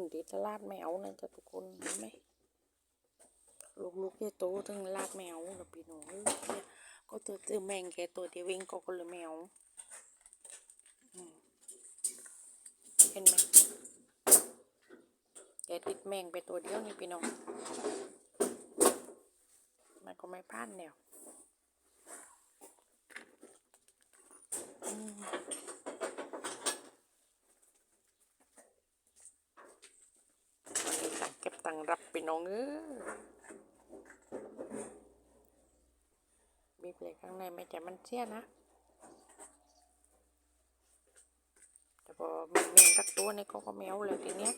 นที่ตลาดแมวนะจ๊ะทุกคนเห็นไหมลูกๆจะโตถึงลาดแมวแล้วพี่น้องเนี่ยก็ตัวเจอแมงแค่ตัวเดียวเองก็คนละแมวเห็นไหมแกติดแมงไปตัวเดียวนี่พี่น้องมันก็ไม่พลาดแนวอืม วันนี้ังเก็บตังค์รับพี่น้องเออบีบเลยข้างในไม่จะมันเสียนะแต่พอมีเมงตักตัวในก็ก็แมวเลยทีเนี้ย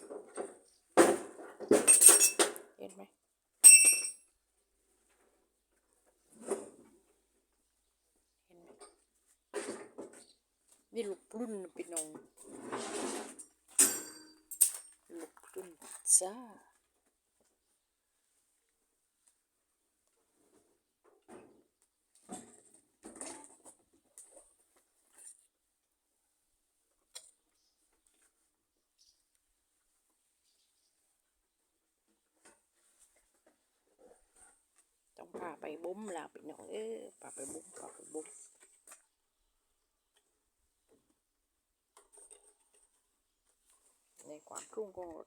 เห็นไหมเห็นไหมนี่ลูกปลุ้นนะพี่น้องลูกปลุ้นจ้า ต้อง พาไปบุ้มแล้วพี่น้องเออพาไปบุ้มพาไปบุ้มในความรุ่งของรถ